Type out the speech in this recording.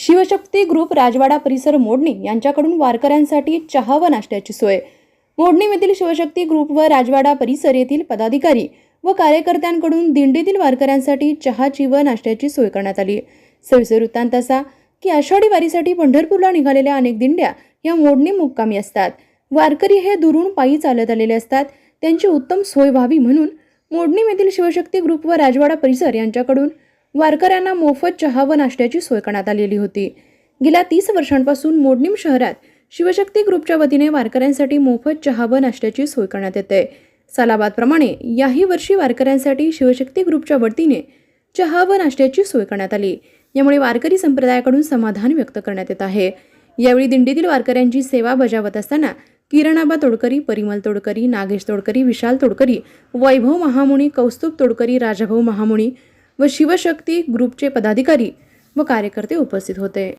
Shivshakti group राजवाडा परिसर मोडणी यांच्याकडून वारकऱ्यांसाठी चहा व नाश्त्याची सोय. मोडणीमधील शिवशक्ती ग्रुप व राजवाडा परिसर येथील पदाधिकारी व कार्यकर्त्यांकडून दिंडीतील वारकऱ्यांसाठी चहाची व नाश्त्याची सोय करण्यात आली. सविस्तर वृत्तांत असा की आषाढी वारीसाठी पंढरपूरला निघालेल्या अनेक दिंड्या या मोडणी मुक्कामी असतात. वारकरी हे दुरून पायी चालत आलेले असतात. त्यांची उत्तम सोय व्हावी म्हणून मोडणीमधील शिवशक्ती ग्रुप व राजवाडा परिसर यांच्याकडून वारकऱ्यांना मोफत चहा व नाश्त्याची सोय करण्यात आलेली होती. गेल्या तीस वर्षांपासून मोडणीम शहरात शिवशक्ती ग्रुपच्या वतीने वारकऱ्यांसाठी मोफत चहा व नाश्त्याची सोय करण्यात येते. सालाबादप्रमाणे याही वर्षी वारकऱ्यांसाठी शिवशक्ती ग्रुपच्या वतीने चहा व नाश्त्याची सोय करण्यात आली. यामुळे वारकरी संप्रदायाकडून समाधान व्यक्त करण्यात येत आहे. यावेळी दिंडीतील वारकऱ्यांची सेवा बजावत असताना किरणाबा तोडकरी परिमल तोडकरी नागेश तोडकरी विशाल तोडकरी वैभव महामुनी कौस्तुभ तोडकरी राजाभाऊ महामुनी व शिवशक्ती ग्रुपचे पदाधिकारी व कार्यकर्ते उपस्थित होते.